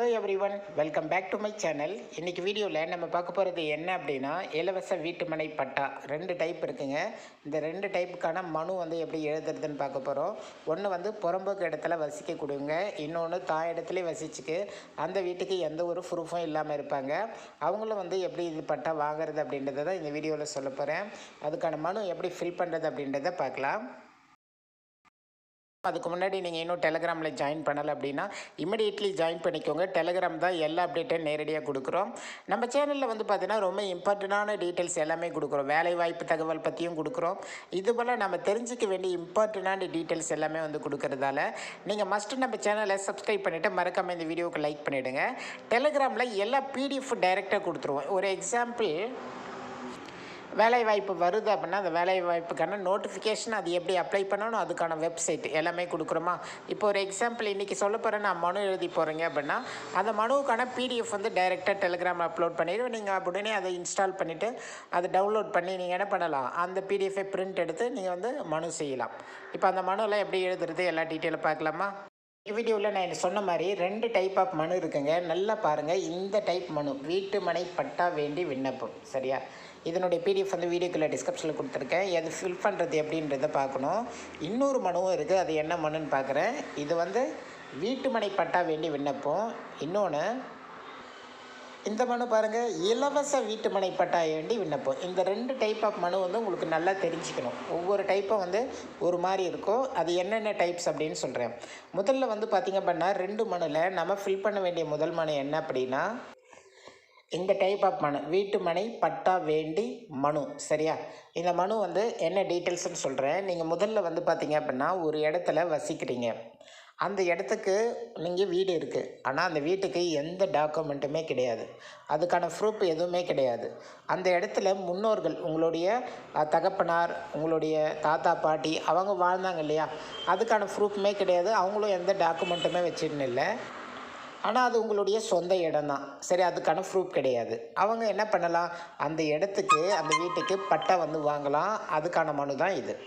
Hello every welcome back to my channel இன்றைக்கி வீடியோவில் நம்ம பார்க்க போகிறது என்ன அப்படின்னா இலவச வீட்டுமனை பட்டா. ரெண்டு டைப் இருக்குங்க. இந்த ரெண்டு டைப்புக்கான மனு வந்து எப்படி எழுதுறதுன்னு பார்க்க போகிறோம் ஒன்று வந்து புறம்போக்கு இடத்துல வசிக்கக்கூடியவங்க இன்னொன்று தான் இடத்துல வசிச்சுக்கு அந்த வீட்டுக்கு எந்த ஒரு ப்ரூஃபும் இல்லாமல் இருப்பாங்க. அவங்களும் வந்து எப்படி இது பட்டா வாங்குறது அப்படின்றத தான் இந்த வீடியோவில் சொல்ல போகிறேன் அதுக்கான மனு எப்படி ஃபில் பண்ணுறது அப்படின்றத பார்க்கலாம். அதுக்கு முன்னாடி நீங்கள் இன்னும் டெலகிராமில் ஜாயின் பண்ணலை அப்படின்னா இமிடியட்லி ஜாயின் பண்ணிக்கோங்க. டெலகிராம் தான் எல்லா அப்டேட்டும் நேரடியாக கொடுக்குறோம். நம்ம சேனலில் வந்து பார்த்தீங்கன்னா ரொம்ப இம்பார்ட்டண்டான டீட்டெயில்ஸ் எல்லாமே கொடுக்குறோம். வேலை வாய்ப்பு தகவல் பற்றியும் கொடுக்குறோம். இது போல் நம்ம தெரிஞ்சிக்க வேண்டிய இம்பார்ட்டண்டான டீட்டெயில்ஸ் எல்லாமே வந்து கொடுக்குறதால நீங்கள் மஸ்ட்டு நம்ம சேனலை சப்ஸ்கிரைப் பண்ணிவிட்டு மறக்காமல் இந்த வீடியோவுக்கு லைக் பண்ணிவிடுங்க டெலகிராமில் எல்லா பிடிஎஃப் டைரெக்டாக கொடுத்துருவோம். ஒரு எக்ஸாம்பிள் வேலை வாய்ப்பு வருது அப்படின்னா அந்த வேலை வாய்ப்புக்கான நோட்டிஃபிகேஷன் அது எப்படி அப்ளை பண்ணணும் அதுக்கான வெப்சைட் எல்லாமே கொடுக்குறோமா? இப்போ ஒரு எக்ஸாம்பிள் இன்றைக்கி சொல்ல போகிறேன் நான் மனு எழுதி போகிறேங்க அப்படின்னா அந்த மனுவுக்கான பிடிஎஃப் வந்து டைரெக்டாக டெலிகிராம் அப்லோட் பண்ணிடுவோம் நீங்கள் உடனே அதை இன்ஸ்டால் பண்ணிவிட்டு அதை டவுன்லோட் பண்ணி நீங்கள் என்ன பண்ணலாம்? அந்த பிடிஎஃபை பிரிண்ட் எடுத்து நீங்கள் வந்து மனு செய்யலாம். இப்போ அந்த மனுவில் எப்படி எழுதுறது? எல்லா டீட்டெயிலும் பார்க்கலாமா? வீடியோவில் நான் சொன்ன மாதிரி ரெண்டு டைப் ஆஃப் மனு இருக்குங்க. நல்லா பாருங்கள் இந்த டைப் மனு வீட்டு மனை பட்டா வேண்டி விண்ணப்பம். சரியா? இதனுடைய பிடிஎஃப் வந்து வீடியோக்குள்ளே டிஸ்கிரிப்ஷனில் கொடுத்துருக்கேன். அது ஃபில் பண்ணுறது எப்படின்றத பார்க்கணும். இன்னொரு மனுவும் இருக்குது அது என்ன மனுன்னு பார்க்குறேன். இது வந்து வீட்டு மனை பட்டா வேண்டி விண்ணப்பம். இன்னொன்று இந்த மனு பாருங்கள் இலவச வீட்டு மனை பட்டா வேண்டி விண்ணப்பம். இந்த ரெண்டு டைப் ஆஃப் மனு வந்து உங்களுக்கு நல்லா தெரிஞ்சுக்கணும். ஒவ்வொரு டைப்பும் வந்து ஒரு மாதிரி இருக்கும். அது என்னென்ன டைப்ஸ் அப்படின்னு சொல்கிறேன் முதல்ல வந்து பார்த்திங்க அப்படின்னா ரெண்டு மனுவில் நம்ம ஃபில் பண்ண வேண்டிய முதல் மனு என்ன அப்படின்னா இந்த டைப் ஆஃப் மனு வீட்டு மனை பட்டா வேண்டி மனு சரியா? இந்த மனு வந்து என்ன டீட்டெயில்ஸ்னு சொல்கிறேன் நீங்கள் முதல்ல வந்து பார்த்தீங்க அப்படின்னா ஒரு இடத்துல வசிக்கிறீங்க. அந்த இடத்துக்கு நீங்கள் வீடு இருக்குது ஆனால் அந்த வீட்டுக்கு எந்த டாக்குமெண்ட்டுமே கிடையாது. அதுக்கான ப்ரூஃப் எதுவுமே கிடையாது. அந்த இடத்துல முன்னோர்கள் உங்களுடைய தகப்பனார் உங்களுடைய தாத்தா பாட்டி அவங்க வாழ்ந்தாங்க இல்லையா? அதுக்கான ப்ரூஃப்மே கிடையாது. அவங்களும் எந்த டாக்குமெண்ட்டுமே வச்சுன்னு இல்லை ஆனால் அது உங்களுடைய சொந்த இடம் தான் சரி அதுக்கான ப்ரூஃப் கிடையாது. அவங்க என்ன பண்ணலாம்? அந்த இடத்துக்கு அந்த வீட்டுக்கு பட்டா வந்து வாங்கலாம். அதுக்கான மனு தான் இது.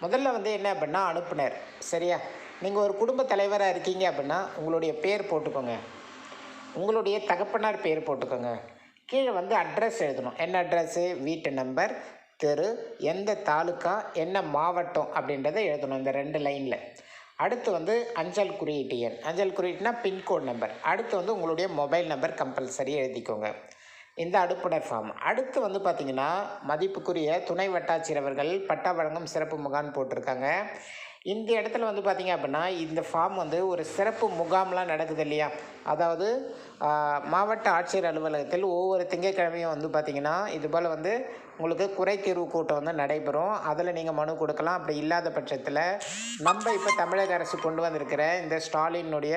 முதல்ல வந்து என்ன அப்படின்னா அனுப்புனர். சரியா? நீங்கள் ஒரு குடும்ப தலைவராக இருக்கீங்க அப்படின்னா உங்களுடைய பேர் போட்டுக்கோங்க. உங்களுடைய தகப்பனார் பேர் போட்டுக்கோங்க. கீழே வந்து அட்ரஸ் எழுதணும். என்ன அட்ரஸ்ஸு வீட்டு நம்பர் தெரு எந்த தாலுக்கா என்ன மாவட்டம் அப்படின்றத எழுதணும் இந்த ரெண்டு லைனில் அடுத்து வந்து அஞ்சல் குறியீட்டு எண். அஞ்சல் குறியீட்டுனா பின்கோட் நம்பர். அடுத்து வந்து உங்களுடைய மொபைல் நம்பர் கம்பல்சரி எழுதிக்கோங்க. இந்த அடுப்புனர் ஃபார்ம். அடுத்து வந்து பார்த்திங்கன்னா மதிப்புக்குரிய துணை வட்டாட்சியர் அவர்கள் பட்டா வழங்கும் சிறப்பு முகாம் போட்டிருக்காங்க. இந்த இடத்துல வந்து பார்த்திங்க அப்படின்னா இந்த ஃபார்ம் வந்து ஒரு சிறப்பு முகாம்லாம் நடக்குது இல்லையா? அதாவது மாவட்ட ஆட்சியர் அலுவலகத்தில் ஒவ்வொரு திங்கட்கிழமையும் வந்து பார்த்திங்கன்னா இது போல் வந்து உங்களுக்கு குறை தீர்வு கூட்டம் வந்து நடைபெறும். அதில் நீங்கள் மனு கொடுக்கலாம். அப்படி இல்லாத பட்சத்தில் நம்ம இப்போ தமிழக அரசு கொண்டு வந்திருக்கிற இந்த ஸ்டாலினுடைய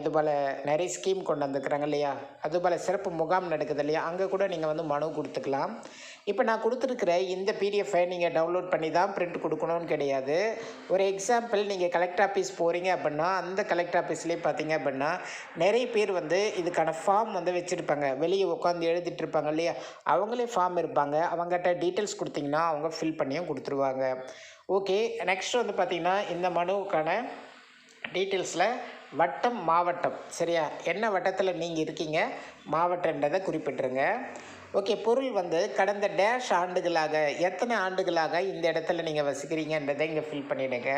இது போல் நிறைய ஸ்கீம் கொண்டு வந்திருக்கிறாங்க இல்லையா? அது போல் சிறப்பு முகாம் நடக்குது இல்லையா? அங்கே கூட நீங்கள் வந்து மனு கொடுத்துக்கலாம். இப்போ நான் கொடுத்துருக்கிற இந்த பிடிஎஃபை நீங்கள் டவுன்லோட் பண்ணி தான் பிரிண்ட் கொடுக்கணும்னு கிடையாது. ஒரு எக்ஸாம்பிள் நீங்கள் கலெக்டர் ஆஃபீஸ் போகிறீங்க அப்படின்னா அந்த கலெக்டர் ஆஃபீஸ்லேயே பார்த்தீங்க அப்படின்னா நிறைய பேர் வந்து இதுக்கான ஃபார்ம் வந்து வச்சுருப்பாங்க. வெளியே உட்காந்து எழுதிட்டு இருப்பாங்க இல்லையா? அவங்களே ஃபார்ம் இருப்பாங்க. அவங்ககிட்ட டீட்டெயில்ஸ் கொடுத்தீங்கன்னா அவங்க ஃபில் பண்ணியும் கொடுத்துருவாங்க. ஓகே நெக்ஸ்ட் வந்து பார்த்திங்கன்னா இந்த மனுவுக்கான டீட்டெயில்ஸில் வட்டம் மாவட்டம். சரியா? என்ன வட்டத்தில் நீங்கள் இருக்கீங்க? மாவட்டன்றதை குறிப்பிட்டுருங்க. ஓகே பொருள் வந்து கடந்த டேஷ் ஆண்டுகளாக எத்தனை ஆண்டுகளாக இந்த இடத்துல நீங்கள் வசிக்கிறீங்கன்றதை இங்கே ஃபில் பண்ணிவிடுங்க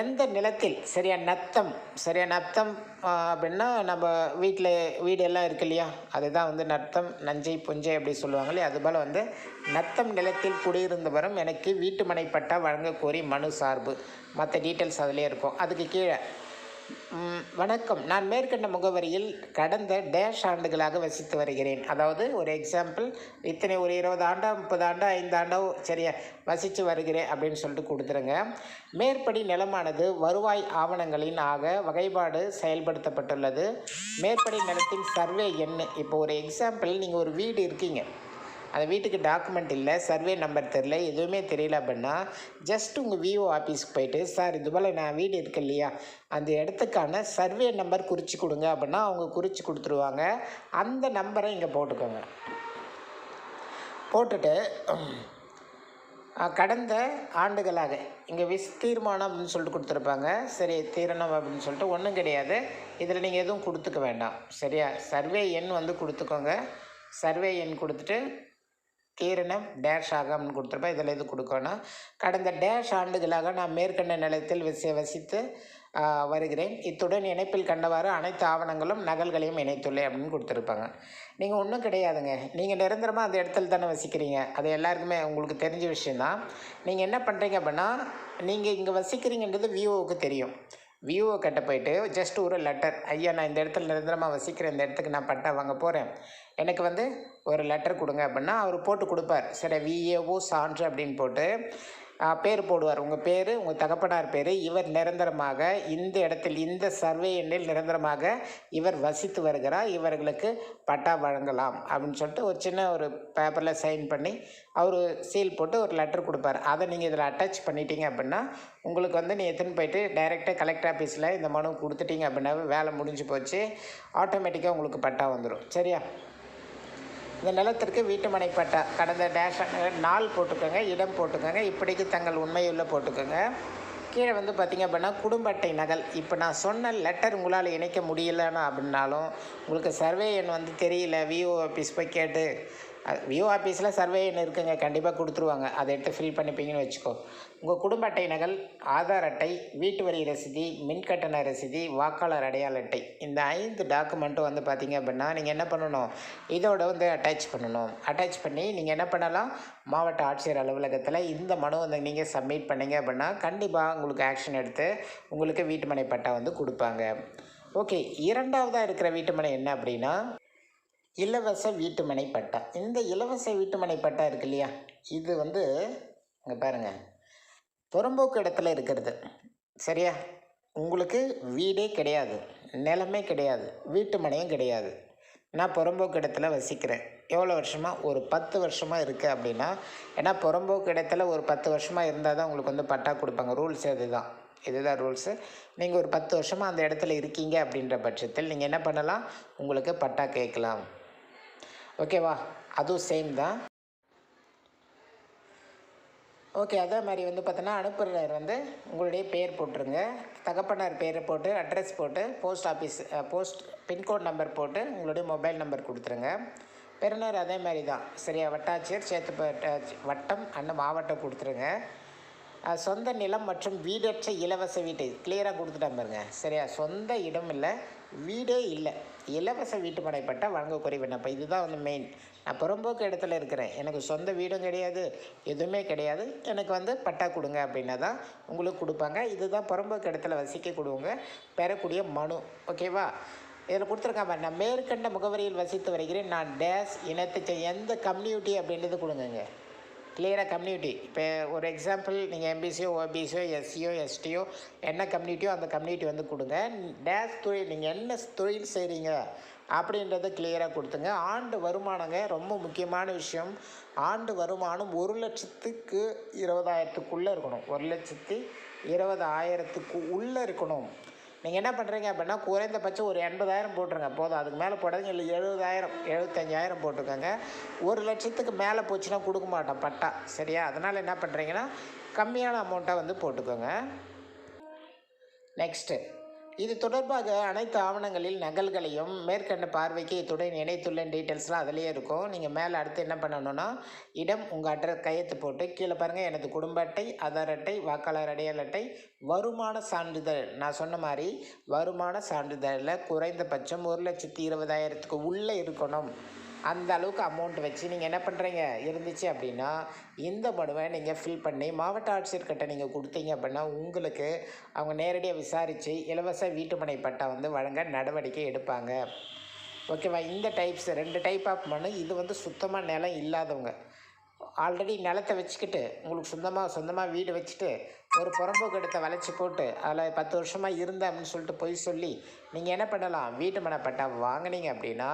எந்த நிலத்தில் சரியா நத்தம் சரியா நத்தம் அப்படின்னா நம்ம வீட்டில் வீடெல்லாம் இருக்கு இல்லையா? அதுதான் வந்து நத்தம் நஞ்சை புஞ்சை அப்படி சொல்லுவாங்க இல்லையா? அதுபோல் வந்து நத்தம் நிலத்தில் குடியிருந்து வரும் எனக்கு வீட்டு மனை வழங்க கோரி மனு சார்பு. மற்ற டீட்டெயில்ஸ் அதிலே இருக்கும். அதுக்கு கீழே வணக்கம். நான் மேற்கண்ட முகவரியில் கடந்த டேஷ் ஆண்டுகளாக வசித்து வருகிறேன். அதாவது ஒரு எக்ஸாம்பிள் இத்தனை ஒரு இருபது ஆண்டா முப்பது ஆண்டா ஐந்து ஆண்டோ சரியா வசித்து வருகிறேன் அப்படின்னு சொல்லிட்டு கொடுத்துருங்க. மேற்படி நிலமானது வருவாய் ஆவணங்களின் ஆக வகைப்பாடு செயல்படுத்தப்பட்டுள்ளது. மேற்படி நிலத்தின் சர்வே எண் இப்போ ஒரு எக்ஸாம்பிள் நீங்கள் ஒரு வீடு இருக்கீங்க. அந்த வீட்டுக்கு டாக்குமெண்ட் இல்லை சர்வே நம்பர் தெரில எதுவுமே தெரியல அப்படின்னா ஜஸ்ட் உங்கள் விஓ ஆஃபீஸ்க்கு போயிட்டு சார் இது போல் நான் வீடு இருக்கு இல்லையா? அந்த இடத்துக்கான சர்வே நம்பர் குறித்து கொடுங்க அப்படின்னா அவங்க குறித்து கொடுத்துருவாங்க. அந்த நம்பரை இங்கே போட்டுக்கோங்க. போட்டுட்டு கடந்த ஆண்டுகளாக இங்கே விஸ் தீர்மானம் அப்படின்னு சொல்லிட்டு கொடுத்துருப்பாங்க. சரி தீரணம் அப்படின்னு சொல்லிட்டு ஒன்றும் கிடையாது. இதில் நீங்கள் எதுவும் கொடுத்துக்க வேண்டாம். சரியா? சர்வே எண் வந்து கொடுத்துக்கோங்க. சர்வே எண் கொடுத்துட்டு தீரணம் டேஷ் ஆகம்னு கொடுத்துருப்பேன் இதில் இது கொடுக்கணும் கடந்த டேஷ் ஆண்டுகளாக நான் மேற்கண்ட நிலையத்தில் வசி வசித்து வருகிறேன். இத்துடன் இணைப்பில் கண்டவாறு அனைத்து ஆவணங்களும் நகல்களையும் இணைத்துள்ளேன் அப்படின்னு கொடுத்துருப்பாங்க. நீங்கள் ஒன்றும் கிடையாதுங்க. நீங்கள் நிரந்தரமாக அந்த இடத்துல தானே வசிக்கிறீங்க. அது எல்லாருக்குமே உங்களுக்கு தெரிஞ்ச விஷயந்தான் நீங்கள் என்ன பண்ணுறீங்க அப்படின்னா நீங்கள் இங்கே வசிக்கிறீங்கன்றது விஓவுக்கு தெரியும். வியூஓ கிட்ட போயிட்டு ஜஸ்ட் ஒரு லெட்டர் ஐயா நான் இந்த இடத்துல நிரந்தரமாக வசிக்கிறேன். இந்த இடத்துக்கு நான் பட்டா வாங்க போகிறேன் எனக்கு வந்து ஒரு லெட்டர் கொடுங்க அப்படின்னா அவர் போட்டு கொடுப்பார். சரி விஏஓ சான்று அப்படின்னு போட்டு பேர் போடுவார். உங்கள் பேர் உங்கள் தகப்பனார் பேர் இவர் நிரந்தரமாக இந்த இடத்தில் இந்த சர்வே எண்ணில் நிரந்தரமாக இவர் வசித்து வருகிறார். இவர்களுக்கு பட்டா வழங்கலாம் அப்படின்னு சொல்லிட்டு ஒரு சின்ன ஒரு பேப்பரில் சைன் பண்ணி அவர் சீல் போட்டு ஒரு லெட்டர் கொடுப்பார். அதை நீங்கள் இதில் அட்டாச் பண்ணிட்டீங்க அப்படின்னா உங்களுக்கு வந்து நீ எடுத்துன்னு போயிட்டு டைரெக்டாக கலெக்டர் ஆஃபீஸில் இந்த மனு கொடுத்துட்டீங்க அப்படின்னா வேலை முடிஞ்சு போச்சு. ஆட்டோமேட்டிக்காக உங்களுக்கு பட்டா வந்துடும் சரியா? இந்த நிலத்திற்கு வீட்டுமனை பட்டா கடந்த டேஷ் நாள் போட்டுக்கோங்க இடம் போட்டுக்கோங்க. இப்படிக்கு தங்கள் உண்மையுள்ள போட்டுக்கோங்க. கீழே வந்து பார்த்திங்க அப்படின்னா குடும்ப அட்டை நகல். இப்போ நான் சொன்ன லெட்டர் உங்களால் இணைக்க முடியலன்னா அப்படின்னாலும் உங்களுக்கு சர்வே எண் வந்து தெரியல விஓ ஆஃபீஸ் போய் கேட்டு வியூ ஆஃபீஸில் சர்வே எண் இருக்குங்க. கண்டிப்பாக கொடுத்துருவாங்க. அதை எடுத்து ஃபில் பண்ணிப்பீங்கன்னு வச்சுக்கோ. உங்கள் குடும்ப அட்டை நகல் ஆதார் அட்டை வீட்டு வரி ரசீதி மின்கட்டண ரசீதி வாக்காளர் அடையாள அட்டை. இந்த ஐந்து டாக்குமெண்ட்டும் வந்து பார்த்தீங்க அப்படின்னா நீங்கள் என்ன பண்ணணும்? இதோட வந்து அட்டாச் பண்ணணும். அட்டாச் பண்ணி நீங்கள் என்ன பண்ணலாம்? மாவட்ட ஆட்சியர் அலுவலகத்தில் இந்த மனு வந்து நீங்கள் சப்மிட் பண்ணீங்க அப்படின்னா கண்டிப்பாக உங்களுக்கு ஆக்ஷன் எடுத்து உங்களுக்கு வீட்டுமனை பட்டா வந்து கொடுப்பாங்க. ஓகே இரண்டாவதாக இருக்கிற வீட்டுமனை என்ன அப்படின்னா இலவச வீட்டுமனை பட்டா இந்த இலவச வீட்டுமனை பட்டா இருக்கு இல்லையா இது வந்து இங்கே பாருங்கள் புறம்போக்கு இடத்துல இருக்கிறது. சரியா? உங்களுக்கு வீடே கிடையாது. நிலமே கிடையாது. வீட்டு மனையும் கிடையாது. நான் புறம்போக்கு இடத்துல வசிக்கிறேன். எவ்வளோ வருஷமாக ஒரு பத்து வருஷமாக இருக்குது அப்படின்னா ஏன்னா புறம்போக்கு இடத்துல ஒரு பத்து வருஷமாக இருந்தால் தான் உங்களுக்கு வந்து பட்டா கொடுப்பாங்க. ரூல்ஸ் இதுதான் இதுதான் ரூல்ஸு. நீங்கள் ஒரு பத்து வருஷமாக அந்த இடத்துல இருக்கீங்க அப்படின்ற பட்சத்தில் நீங்கள் என்ன பண்ணலாம்? உங்களுக்கு பட்டா கேட்கலாம். ஓகேவா அதுவும் சேம் தான். ஓகே அதே மாதிரி வந்து பார்த்தோன்னா அனுப்புகிறவர் வந்து உங்களுடைய பேர் போட்டுருங்க. தகப்பனார் பேரை போட்டு அட்ரஸ் போட்டு post office post pincode number போட்டு உங்களுடைய மொபைல் நம்பர் கொடுத்துருங்க. பெருநர் அதே மாதிரி தான். சரியா? வட்டாட்சியர் சேத்துப்பட்ட வட்டம் அண்ணன் மாவட்டம் கொடுத்துருங்க. சொந்த நிலம் மற்றும் வீடற்ற இலவச வீட்டு கிளியராக கொடுத்துட்டா பாருங்க. சரியா? சொந்த இடம் இல்லை வீடே இல்லை. இலவச வீட்டு மனைப்பட்ட வழங்கக்கூடிய விண்ணப்பம். இதுதான் வந்து மெயின் நான் புறம்போக்கு இடத்துல இருக்கிறேன். எனக்கு சொந்த வீடும் கிடையாது எதுவுமே கிடையாது. எனக்கு வந்து பட்டா கொடுங்க அப்படின்னா தான் உங்களுக்கு கொடுப்பாங்க. இதுதான் புறம்போக்கு இடத்துல வசிக்க கொடுங்க பெறக்கூடிய மனு. ஓகேவா இதில் கொடுத்துருக்காம நான் மேற்கண்ட முகவரியில் வசித்து வருகிறேன். நான் டேஸ் இனத்தை எந்த கம்யூனிட்டி அப்படின்றது கொடுங்கங்க. கிளியராக கம்யூனிட்டி இப்போ ஒரு எக்ஸாம்பிள் நீங்கள் எம்பிசியோ ஓபிசியோ எஸ்சியோ எஸ்டியோ என்ன கம்யூனிட்டியோ அந்த கம்யூனிட்டி வந்து கொடுங்க. டேஸ் தொழில் நீங்கள் என்ன தொழில் செய்கிறீங்க அப்படின்றத கிளியராக கொடுத்துங்க. ஆண்டு வருமானங்க ரொம்ப முக்கியமான விஷயம். ஆண்டு வருமானம் ஒரு லட்சத்துக்கு இருபதாயிரத்துக்குள்ளே இருக்கணும். ஒரு லட்சத்து இருபதாயிரத்துக்கு உள்ளே இருக்கணும். நீங்கள் என்ன பண்ணுறீங்க அப்படின்னா குறைந்தபட்சம் ஒரு எண்பதாயிரம் போட்டுருங்க. போதும். அதுக்கு மேலே போடாதீங்க. இல்லை எழுபதாயிரம் எழுபத்தஞ்சாயிரம் போட்டுக்கோங்க ஒரு லட்சத்துக்கு மேலே போச்சுன்னா கொடுக்க மாட்டோம் பட்டா. சரியா? அதனால் என்ன பண்ணுறீங்கன்னா கம்மியான அமௌண்ட்டாக வந்து போட்டுக்கோங்க. நெக்ஸ்ட்டு இது தொடர்பாக அனைத்து ஆவணங்களில் நகல்களையும் மேற்கண்ட பார்வைக்கு இத்துடன் இணைத்துள்ள டீட்டெயில்ஸ்லாம் அதிலேயே இருக்கும். நீங்கள் மேலே அடுத்து என்ன பண்ணணும்னா இடம் உங்கள் அட்ரஸ் கையெழுத்து போட்டு கீழே பாருங்கள் எனது குடும்ப அட்டை ஆதார் அட்டை வாக்காளர் அடையாள அட்டை வருமான சான்றிதழ். நான் சொன்ன மாதிரி வருமான சான்றிதழில் குறைந்தபட்சம் ஒரு லட்சத்தி இருபதாயிரத்துக்கு உள்ளே இருக்கணும். அந்த அளவுக்கு அமௌண்ட் வச்சு நீங்கள் என்ன பண்ணுறீங்க இருந்துச்சு அப்படின்னா இந்த மனுவை நீங்கள் ஃபில் பண்ணி மாவட்ட ஆட்சியர்கிட்ட நீங்கள் கொடுத்தீங்க அப்படின்னா உங்களுக்கு அவங்க நேரடியாக விசாரித்து இலவச வீட்டுமனை பட்டா வந்து வழங்க நடவடிக்கை எடுப்பாங்க. ஓகேவா? இந்த டைப்ஸ் ரெண்டு டைப் ஆஃப் மனு இது வந்து சுத்தமாக நிலம் இல்லாதவங்க. ஆல்ரெடி நிலத்தை வச்சுக்கிட்டு உங்களுக்கு சொந்தமாக சொந்தமாக வீடு வச்சுட்டு ஒரு புறம்போக்கு எடுத்த வளைச்சி போட்டு அதில் பத்து வருஷமாக இருந்தேன் அப்படின்னு சொல்லிட்டு போய் சொல்லி நீங்கள் என்ன பண்ணலாம்? வீட்டு மனை பட்டா வாங்குனீங்க அப்படின்னா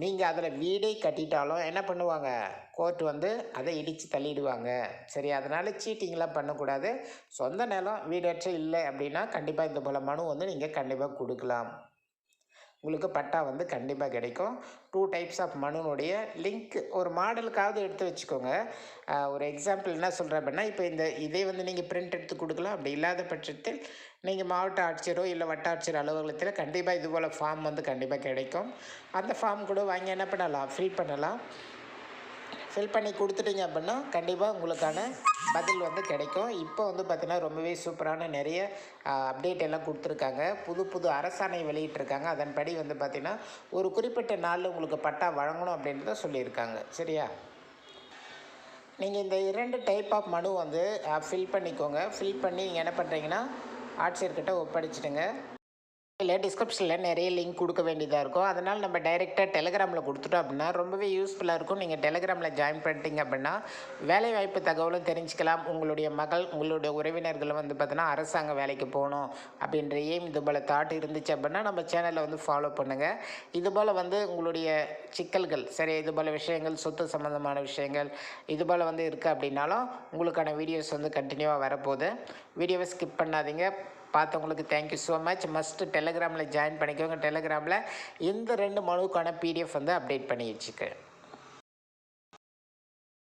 நீங்கள் அதில் வீடே கட்டிட்டாலும் என்ன பண்ணுவாங்க? கோர்ட் வந்து அதை இடித்து தள்ளிடுவாங்க. சரி அதனால் சீட்டிங்லாம் பண்ணக்கூடாது. சொந்த நிலம் வீடற்ற இல்லை அப்படின்னா கண்டிப்பாக இந்த போல் மனு வந்து நீங்கள் கண்டிப்பாக கொடுக்கலாம். உங்களுக்கு பட்டா வந்து கண்டிப்பாக கிடைக்கும். டூ டைப்ஸ் ஆஃப் மனுனுடைய லிங்க் ஒரு மாடலுக்காவது எடுத்து வச்சுக்கோங்க. ஒரு எக்ஸாம்பிள் என்ன சொல்கிறேன் அப்படின்னா இப்போ இந்த இதே வந்து நீங்கள் பிரிண்ட் எடுத்து கொடுக்கலாம். அப்படி இல்லாத பட்சத்தில் நீங்கள் மாவட்ட ஆட்சியரோ இல்லை வட்டாட்சியர் அலுவலகத்தில் கண்டிப்பாக இது போல் ஃபார்ம் வந்து கண்டிப்பாக கிடைக்கும். அந்த ஃபார்ம் கூட வாங்கி என்ன பண்ணலாம்? ஃபில் பண்ணலாம். ஃபில் பண்ணி கொடுத்துட்டீங்க அப்படின்னா கண்டிப்பாக உங்களுக்கான பதில் வந்து கிடைக்கும். இப்போ வந்து பார்த்தீங்கன்னா ரொம்பவே சூப்பரான நிறைய அப்டேட் எல்லாம் கொடுத்துருக்காங்க. புது புது அரசாணை வெளியிட்டிருக்காங்க. அதன்படி வந்து பார்த்திங்கன்னா ஒரு குறிப்பிட்ட நாளில் உங்களுக்கு பட்டா வழங்கணும் அப்படின்றத சொல்லியிருக்காங்க. சரியா? நீங்கள் இந்த இரண்டு டைப் ஆஃப் மனு வந்து ஃபில் பண்ணிக்கோங்க. ஃபில் பண்ணி நீங்கள் என்ன பண்ணுறீங்கன்னா ஆட்சியர்கிட்ட ஒப்படைச்சிடுங்க. இல்லை டிஸ்கிரிப்ஷனில் நிறைய லிங்க் கொடுக்க வேண்டியதாக இருக்கும். அதனால் நம்ம டைரெக்டாக டெலிகிராமில் கொடுத்துட்டோம் அப்படின்னா ரொம்பவே யூஸ்ஃபுல்லாக இருக்கும். நீங்கள் டெலிகிராமில் ஜாயின் பண்ணிட்டீங்க அப்படின்னா வேலைவாய்ப்பு தகவலும் தெரிஞ்சுக்கலாம். உங்களுடைய மகள் உங்களுடைய உறவினர்களும் வந்து பார்த்தினா அரசாங்க வேலைக்கு போகணும் அப்படின்ற எய்ம் இது போல் தாட் இருந்துச்சு அப்படின்னா நம்ம சேனலை வந்து ஃபாலோ பண்ணுங்கள் இது போல் வந்து உங்களுடைய சிக்கல்கள் சரி இது போல் விஷயங்கள் சொத்து சம்மந்தமான விஷயங்கள் இது போல் வந்து இருக்குது அப்படின்னாலும் உங்களுக்கான வீடியோஸ் வந்து கண்டினியூவாக வரப்போகுது. வீடியோவை ஸ்கிப் பண்ணாதீங்க. பார்த்தவங்களுக்கு thank you so much must டெலகிராமில் ஜாயின் பண்ணிக்கோங்க. டெலகிராமில் இந்த ரெண்டு மனுவுக்கான பிடிஎஃப் வந்து அப்டேட் பண்ணி வச்சுக்க.